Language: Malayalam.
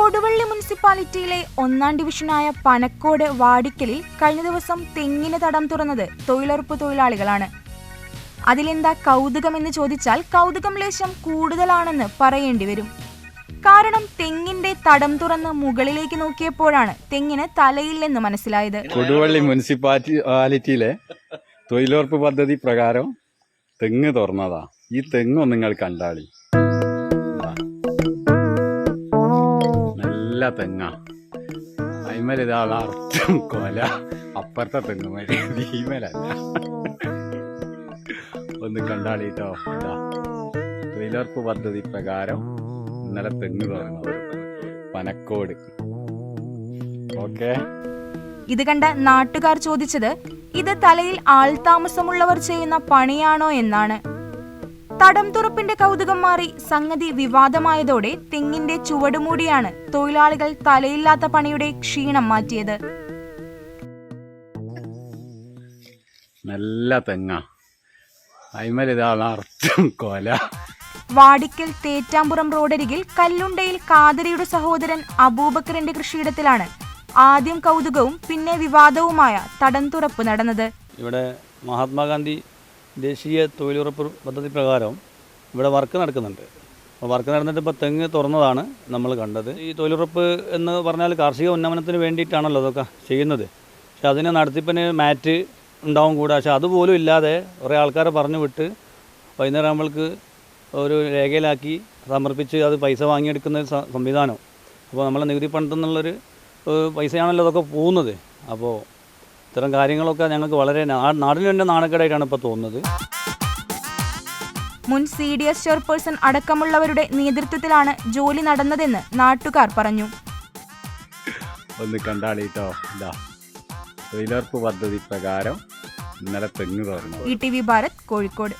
കൊടുവള്ളി മുനിസിപ്പാലിറ്റിയിലെ ഒന്നാം ഡിവിഷനായ പനക്കോട് വാടിക്കലിൽ കഴിഞ്ഞ ദിവസം തെങ്ങിന് തടം തുറന്നത് തൊഴിലുറപ്പ് തൊഴിലാളികളാണ്. അതിലെന്താ കൗതുകമെന്ന് ചോദിച്ചാൽ കൗതുകം ലേശം കൂടുതലാണെന്ന് പറയേണ്ടി വരും. കാരണം തെങ്ങിന്റെ തടം തുറന്ന് മുകളിലേക്ക് നോക്കിയപ്പോഴാണ് തെങ്ങിന് തലയില്ലെന്ന് മനസ്സിലായത്. കൊടുവള്ളി മുനിസിപ്പാലിറ്റിയിലെ തൊഴിലുറപ്പ് പദ്ധതി പ്രകാരം തെങ്ങ് തുറന്നതാ. ഈ തെങ്ങ് നിങ്ങൾ കണ്ടാളി. നല്ല തെങ്ങ. അയിമല ഇതാളെ അർത്ഥം കൊല. അപ്പുറത്തെ തെങ്ങ് മതി ഭീമലല്ല ഒന്ന് കണ്ടാളിട്ടോ ഇതാ. തൊഴിലുറപ്പ് പദ്ധതി പ്രകാരം ഇന്നലെ തെങ്ങ് തുറന്നത് പനക്കോട്. ഓക്കെ. ഇത് കണ്ട നാട്ടുകാർ ചോദിച്ചത് ഇത് തലയിൽ ആൾതാമസമുള്ളവർ ചെയ്യുന്ന പണിയാണോ എന്നാണ്. തടം തുറപ്പിന്റെ കൗതുകം മാറി സംഗതി വിവാദമായതോടെ തെങ്ങിന്റെ ചുവടുമൂടിയാണ് തൊഴിലാളികൾ തലയില്ലാത്ത പണിയുടെ ക്ഷീണം മാറ്റിയത്. നല്ല തെങ്ങ. കൊല. വാടിക്കൽ തേറ്റാമ്പുറം റോഡരികിൽ കല്ലുണ്ടയിൽ കാതരിയുടെ സഹോദരൻ അബൂബക്കറിന്റെ കൃഷിയിടത്തിലാണ് ആദ്യം കൗതുകവും പിന്നെ വിവാദവുമായ തടം തുറപ്പ് നടന്നത്. ഇവിടെ മഹാത്മാഗാന്ധി ദേശീയ തൊഴിലുറപ്പ് പദ്ധതി പ്രകാരം ഇവിടെ വർക്ക് നടക്കുന്നുണ്ട്. അപ്പോൾ വർക്ക് നടന്നിട്ട് ഇപ്പോൾ തെങ്ങ് തുറന്നതാണ് നമ്മൾ കണ്ടത്. ഈ തൊഴിലുറപ്പ് എന്ന് പറഞ്ഞാൽ കാർഷിക ഉന്നമനത്തിന് വേണ്ടിയിട്ടാണല്ലോ അതൊക്കെ ചെയ്യുന്നത്. പക്ഷെ അതിന് നടത്തിപ്പിന് മാറ്റ് ഉണ്ടാവും കൂടെ. പക്ഷെ അതുപോലും ഇല്ലാതെ കുറേ ആൾക്കാരെ പറഞ്ഞു വിട്ട് വൈകുന്നേരം നമ്മൾക്ക് ഒരു രേഖയിലാക്കി സമർപ്പിച്ച് അത് പൈസ വാങ്ങിയെടുക്കുന്ന സംവിധാനം. അപ്പോൾ നമ്മളെ നികുതി പണത്തിൽ നിന്നുള്ളൊരു പൈസയാണല്ലോ അതൊക്കെ പോകുന്നത്. അപ്പോൾ ഇത്തരം കാര്യങ്ങളൊക്കെ ഞങ്ങൾക്ക് വളരെ നാടിന് തന്നെ നാണക്കേടായിട്ടാണ് ഇപ്പോൾ തോന്നുന്നത്. മുൻ സി ഡി എസ് ചെയർപേഴ്സൺ അടക്കമുള്ളവരുടെ നേതൃത്വത്തിലാണ് ജോലി നടന്നതെന്ന് നാട്ടുകാർ പറഞ്ഞു. ഒന്ന് കണ്ടാളിട്ടോ തൊഴിലുറപ്പ് പദ്ധതി പ്രകാരം ഇന്നലെ തെങ്ങ് തുറന്നു E T V Bharat Kozhikode.